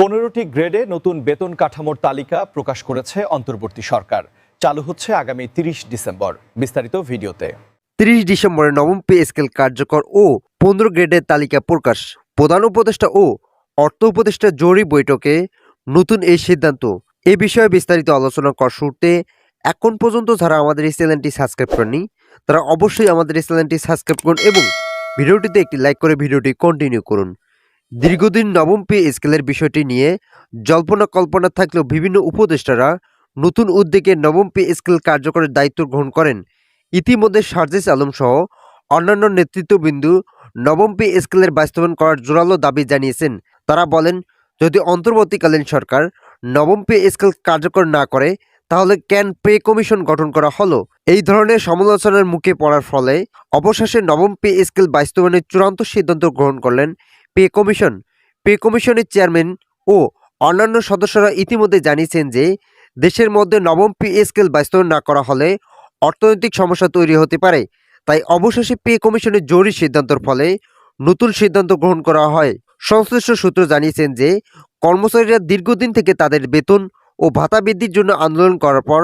পনেরোটি গ্রেডে নতুন বেতন কাঠামোর তালিকা প্রকাশ করেছে অন্তর্বর্তী সরকার। চালু হচ্ছে আগামী তিরিশ ডিসেম্বর। বিস্তারিত ভিডিওতে। তিরিশ ডিসেম্বরে নবম পে স্কেল কার্যকর ও পনেরো গ্রেডের তালিকা প্রকাশ। প্রধান উপদেষ্টা ও অর্থ উপদেষ্টা জরুরি বৈঠকে নতুন এই সিদ্ধান্ত। এ বিষয়ে বিস্তারিত আলোচনা করার শুরুতে এখন পর্যন্ত যারা আমাদের এই চ্যানেলটি সাবস্ক্রাইব করেনি তারা অবশ্যই আমাদের এই চ্যানেলটি সাবস্ক্রাইব করুন এবং ভিডিওটিতে একটি লাইক করে ভিডিওটি কন্টিনিউ করুন। দীর্ঘদিন নবম পে স্কেলের বিষয়টি নিয়ে জল্পনা কল্পনা থাকলেও বিভিন্ন উপদেষ্টারা নতুন উদ্যোগে নবম পে স্কেল কার্যকরের দায়িত্ব গ্রহণ করেন। ইতিমধ্যে সার্জিস আলম সহ অন্যান্য নেতৃত্ববিন্দু নবম পে স্কেলের বাস্তবায়ন করার জোরালো দাবি জানিয়েছেন। তারা বলেন, যদি অন্তর্বর্তীকালীন সরকার নবম পে স্কেল কার্যকর না করে, তাহলে ক্যান পে কমিশন গঠন করা হলো। এই ধরনের সমালোচনার মুখে পড়ার ফলে অবশেষে নবম পে স্কেল বাস্তবায়নের চূড়ান্ত সিদ্ধান্ত গ্রহণ করলেন পে কমিশন। পে কমিশনের চেয়ারম্যান ও অন্যান্য সদস্যরা ইতিমধ্যে জানিয়েছেন যে, দেশের মধ্যে নবম পে স্কেল বাস্তবায়ন না করা হলে অর্থনৈতিক সমস্যা তৈরি হতে পারে। তাই অবশেষে পে কমিশনের জরুরি সিদ্ধান্তের ফলে নতুন সিদ্ধান্ত গ্রহণ করা হয়। সংশ্লিষ্ট সূত্র জানিয়েছেন যে, কর্মচারীরা দীর্ঘদিন থেকে তাদের বেতন ও ভাতা বৃদ্ধির জন্য আন্দোলন করার পর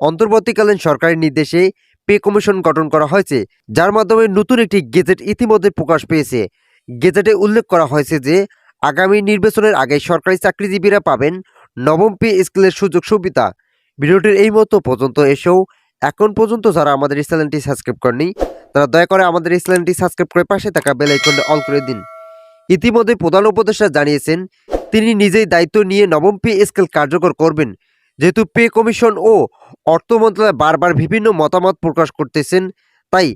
অন্তর্বর্তীকালীন সরকারের নির্দেশে পে কমিশন গঠন করা হয়েছে, যার মাধ্যমে নতুন একটি গেজেট ইতিমধ্যে প্রকাশ পেয়েছে। গেজেটে উল্লেখ করা হয়েছে যে, আগামী নির্বাচনের আগে সরকারি চাকরিজীবীরা পাবেন নবম পে স্কেলের সুযোগ সুবিধা। ভিডিওটির এই মতো পর্যন্ত এসেও এখন পর্যন্ত যারা আমাদের এই চ্যানেলটি সাবস্ক্রাইব করেনি তারা দয়া করে আমাদের এই চ্যানেলটি সাবস্ক্রাইব করে পাশে থাকা বেল আইকনটা অল করে দিন। ইতিমধ্যে প্রধান উপদেষ্টা জানিয়েছেন, তিনি নিজেই দায়িত্ব নিয়ে নবম পে স্কেল কার্যকর করবেন। যেহেতু পে কমিশন ও অর্থ মন্ত্রণালয় বারবার বিভিন্ন মতামত প্রকাশ করতেছেন, তাই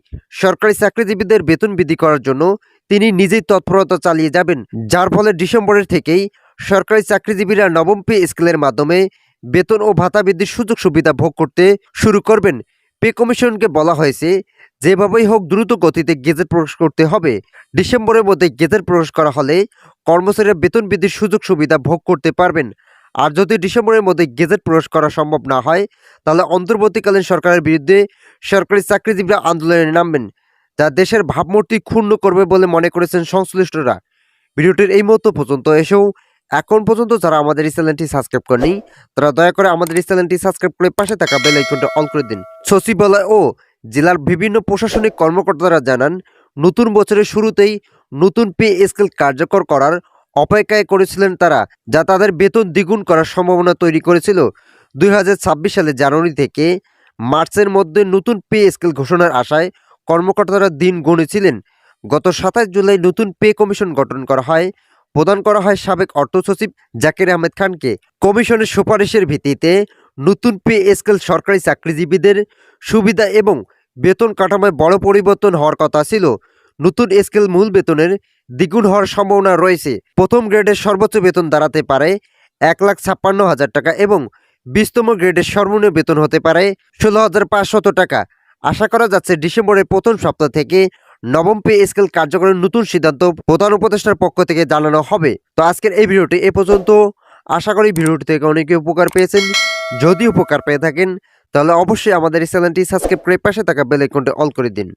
সরকারি চাকরিজীবীদের বেতন বৃদ্ধি করার জন্য তিনি নিজেই তৎপরতা চালিয়ে যাবেন, যার ফলে ডিসেম্বরের থেকেই সরকারি চাকরিজীবীরা নবম পে স্কেলের মাধ্যমে বেতন ও ভাতা বৃদ্ধির সুযোগ সুবিধা ভোগ করতে শুরু করবেন। পে কমিশনকে বলা হয়েছে, যেভাবেই হোক দ্রুত গতিতে গেজেট প্রকাশ করতে হবে। ডিসেম্বরের মধ্যে গেজেট প্রকাশ করা হলে কর্মচারীরা বেতন বৃদ্ধির সুযোগ সুবিধা ভোগ করতে পারবেন। আর যদি ডিসেম্বরের মধ্যে গেজেট প্রকাশ করা সম্ভব না হয়, তাহলে অন্তর্বর্তীকালীন সরকারের বিরুদ্ধে সরকারি চাকরিজীবীরা আন্দোলনে নামবেন। যা দেশের ভাবমূর্তি ক্ষুণ্ণ করবে বলে মনে করেছেন সংশ্লিষ্টরা। ভিডিওটির এই মুহূর্ত পর্যন্ত এসেও এখন পর্যন্ত যারা আমাদের এই চ্যানেলটি সাবস্ক্রাইব করেনি, তারা দয়া করে আমাদের এই চ্যানেলটি সাবস্ক্রাইব করে পাশে থাকা বেল আইকনটা অন করে দিন। সচিবালয় ও জেলার বিভিন্ন প্রশাসনিক কর্মকর্তারা জানান, নতুন বছরের শুরুতেই নতুন পে স্কেল কার্যকর করার অপেক্ষায় করেছিলেন তারা, যা তাদের বেতন দ্বিগুণ করার সম্ভাবনা তৈরি করেছিল। দুই হাজার ছাব্বিশ সালে জানুয়ারি থেকে মার্চের মধ্যে নতুন পে স্কেল ঘোষণার আশায় কর্মকর্তারা দিন গুনেছিলেন গত সাতাশ জুলাই নতুন পে কমিশন গঠন করা হয়। প্রদান করা হয় সাবেক অর্থ সচিব জাকির আহমেদ খানকে। কমিশনের সুপারিশের ভিত্তিতে নতুন পে স্কেল সরকারি চাকরিজীবীদের সুবিধা এবং বেতন কাঠামোয় বড় পরিবর্তন হওয়ার কথা ছিল। নতুন স্কেল মূল বেতনের দ্বিগুণ হওয়ার সম্ভাবনা রয়েছে। প্রথম গ্রেডের সর্বোচ্চ বেতন দাঁড়াতে পারে এক লাখ ছাপ্পান্ন হাজার টাকা এবং বিশতম গ্রেডের সর্বনিম্ন বেতন হতে পারে ষোলো হাজার পাঁচশত টাকা। আশা করা যাচ্ছে ডিসেম্বরের প্রথম সপ্তাহ থেকে নবম পে স্কেল কার্যকরের নতুন সিদ্ধান্ত প্রধান উপদেষ্টার পক্ষ থেকে জানানো হবে। তো আজকের এই ভিডিওটি এ পর্যন্ত। আশা করি ভিডিওটি থেকে অনেকে উপকার পেয়েছেন। যদি উপকার পেয়ে থাকেন, তাহলে অবশ্যই আমাদের এই চ্যানেলটি সাবস্ক্রাইব করে পাশে থাকা বেল আইকনটি অল করে দিন।